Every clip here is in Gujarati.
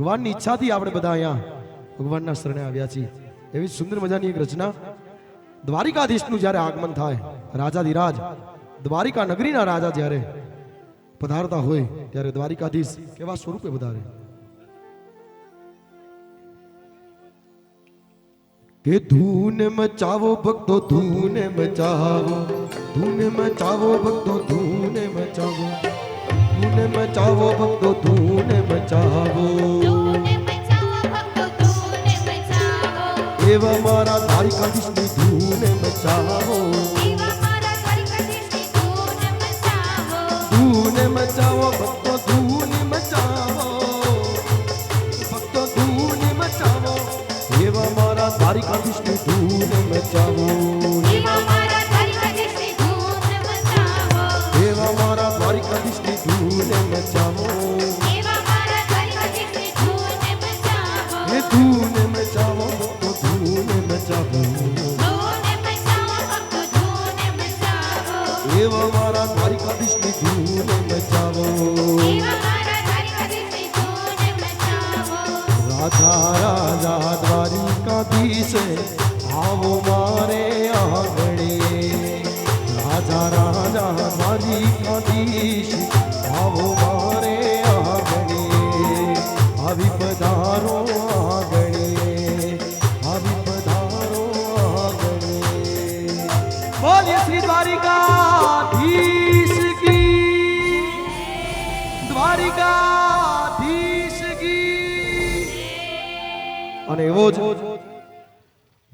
ભગવાનની ઈચ્છાથી આપણે બધા અહીંયા ભગવાનના શરણે આવ્યા છીએ. એવી સુંદર મજાની એક રચના. દ્વારિકાધીશનું જ્યારે આગમન થાય, રાજાધિરાજ દ્વારિકા નગરીના રાજા જ્યારે પધારતા હોય, ત્યારે દ્વારિકાધીશ કેવા સ્વરૂપે પધારે? કે ધૂન મચાવો ભક્તો, ધૂન મચાવો ધૂન મચાવો ભક્તો, ધૂન મચાવો. ધૂન મચાવો ભક્તો ધૂન મચાવો તૂને બચાવો ભક્તો તૂને બચાવો એવા મારા દ્વારિકાધીશની ધૂન મચાવો એવા મારા દ્વારિકાધીશની તૂને બચાવો ધૂન મચાવો ભક્તો ધૂન મચાવો ભક્તો ધૂન મચાવો એવા મારા દ્વારિકાધીશની ધૂન મચાવો એવા મારા દ્વારિકાધીશની ધૂન મચાવો એવા મારા દ્વારિકાધીશની તૂને બચાવો રાજા રાજા દ્વારિકાધીશે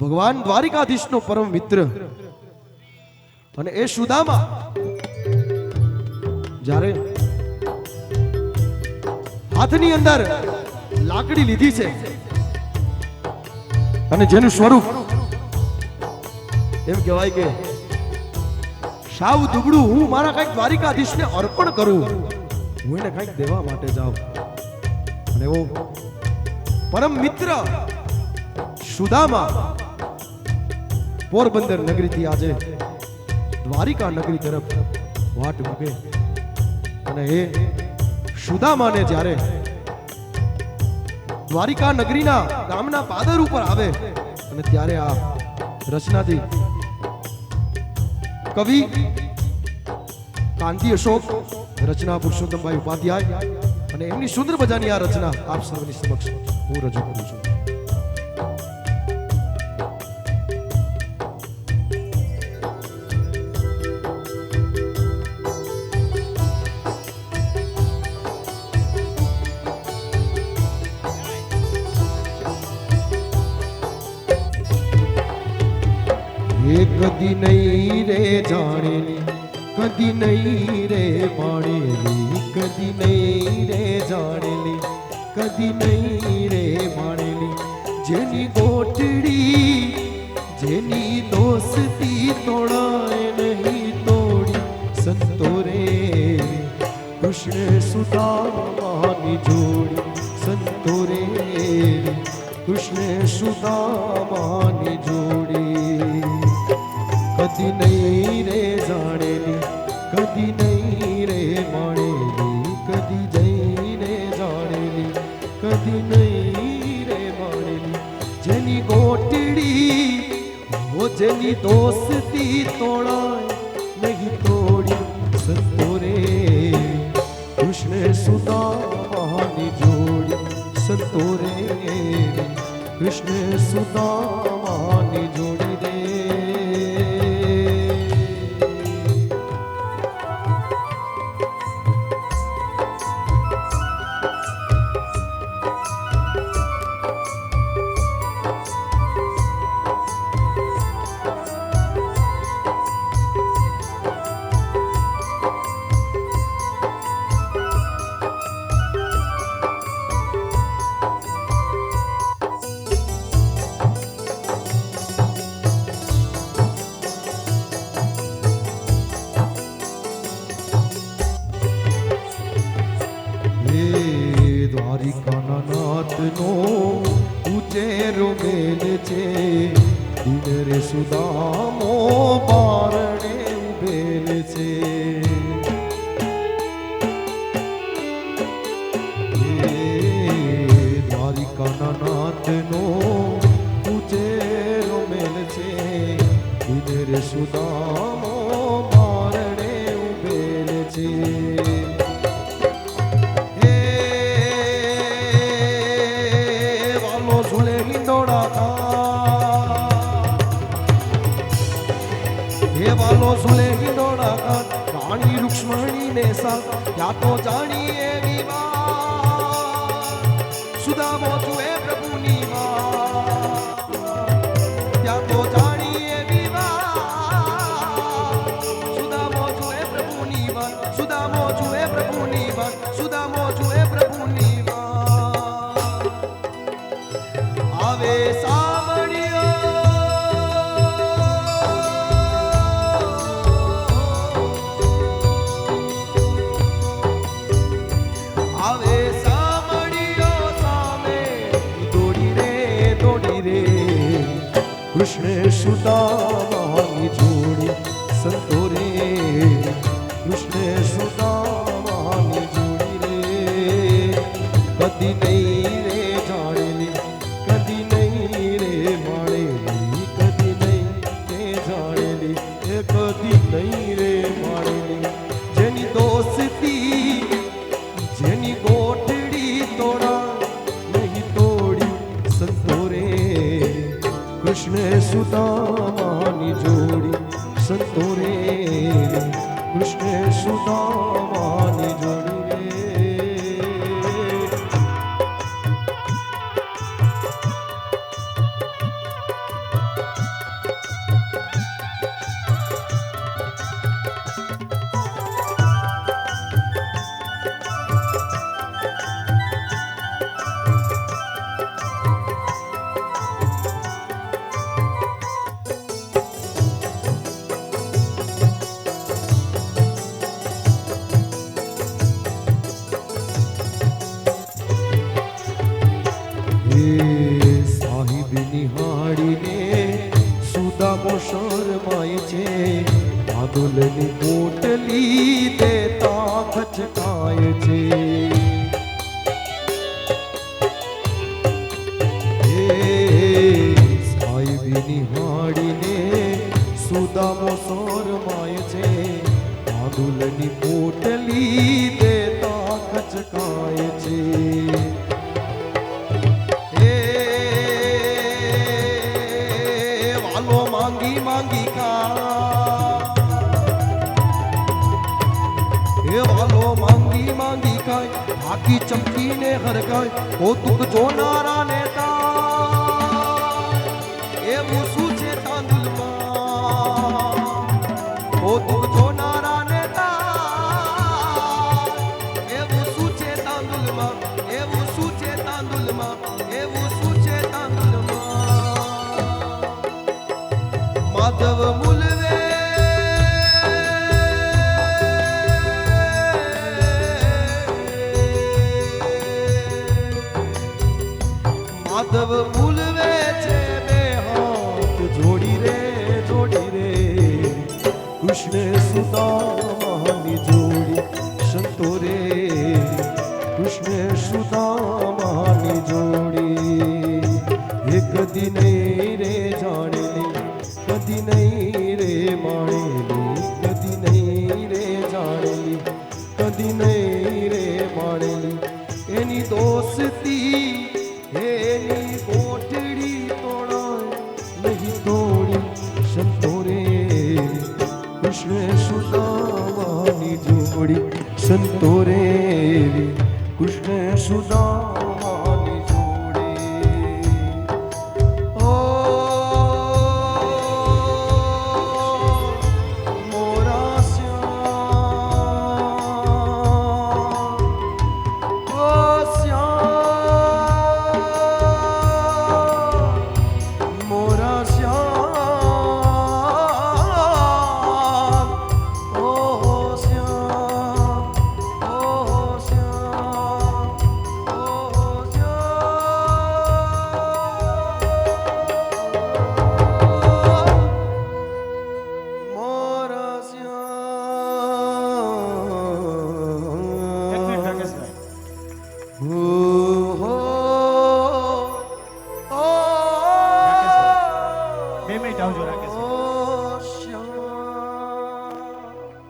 ભગવાન દ્વારિકાધીશનો પરમ મિત્ર. અને એ સુદામા, જ્યારે હાથની અંદર લાકડી લીધી છે, અને જેનું સ્વરૂપ એમ કહેવાય કે સાવ દુબળું, હું મારા કંઈક દ્વારિકાધીશને અર્પણ કરું, હું એને કંઈક દેવા માટે જાઉં. અને એવો પરમ મિત્ર સુદામા પોરબંદર નગરીથી આજે દ્વારિકા નગરી તરફ વાટ મૂકે. અને એ સુદામાને જ્યારે દ્વારિકા નગરીના ગામના પાદર ઉપર આવે, અને ત્યારે આ રચનાથી કવિ કાંતિ અશોક, રચના પુરુષોત્તમભાઈ ઉપાધ્યાય અને એમની સુંદર મજાની આ રચના આપ સર્વની સમક્ષ હું રજૂ કરું છું. એ કદી નહીં રે જાણેલી કદી નહીં રે માણેલી કદી નહીં રે જાણેલી કદી નહીં રે માણેલી જેની ગોઠડી જેની દોસ્તી તોડાય નહીં તોડી સંતો રે કૃષ્ણ સુદામાની જોડી સંતો રે કૃષ્ણ સુદામાની જોડી कदी नहीं रे जाणेली कदी नहीं रे माणेली कदी जाई रे जाणेली कदी नहीं रे माणेली जनी गोटडी वो जनी दोस्ती तोड़ा नहीं तोडी सतोरे कृष्ण सुदा महानी जोडी सतोरे कृष्ण सुदा महानी जोडी दे હે દ્વારિકાના નાથનો ઉચેરો મેલ છે. દિન રે સુદામો બારણે ઉભેલ છે. દેવાલો સુલે ગીડોળા કાન રાણી રૂક્ષ્મણી ને સા યા તો જાણીએ વિવા સુદામો તું કૃષ્ણે સુતા મહાની જોડી tú সাহিব নিহারিণে সুদাম শর্মায়ছে বাদলনি પોટલીতে તાખ ચકાય છે સાહેબ નિહાળીને સુદામો શર્માય છે બાદલની પોટલીતે તાખ ચકાય છે માંગી માંગી ખાય, આખી ચમકીને હરગાય, હો તુક જોનારા નેતા. એ મૂસું છે તાંદુલમાં. હો તુક જોનારા નેતા. એવું શું છે તાંદુલમાં એવું શું છે તાંદુલમાં એવું por ele, Krishna Sudama.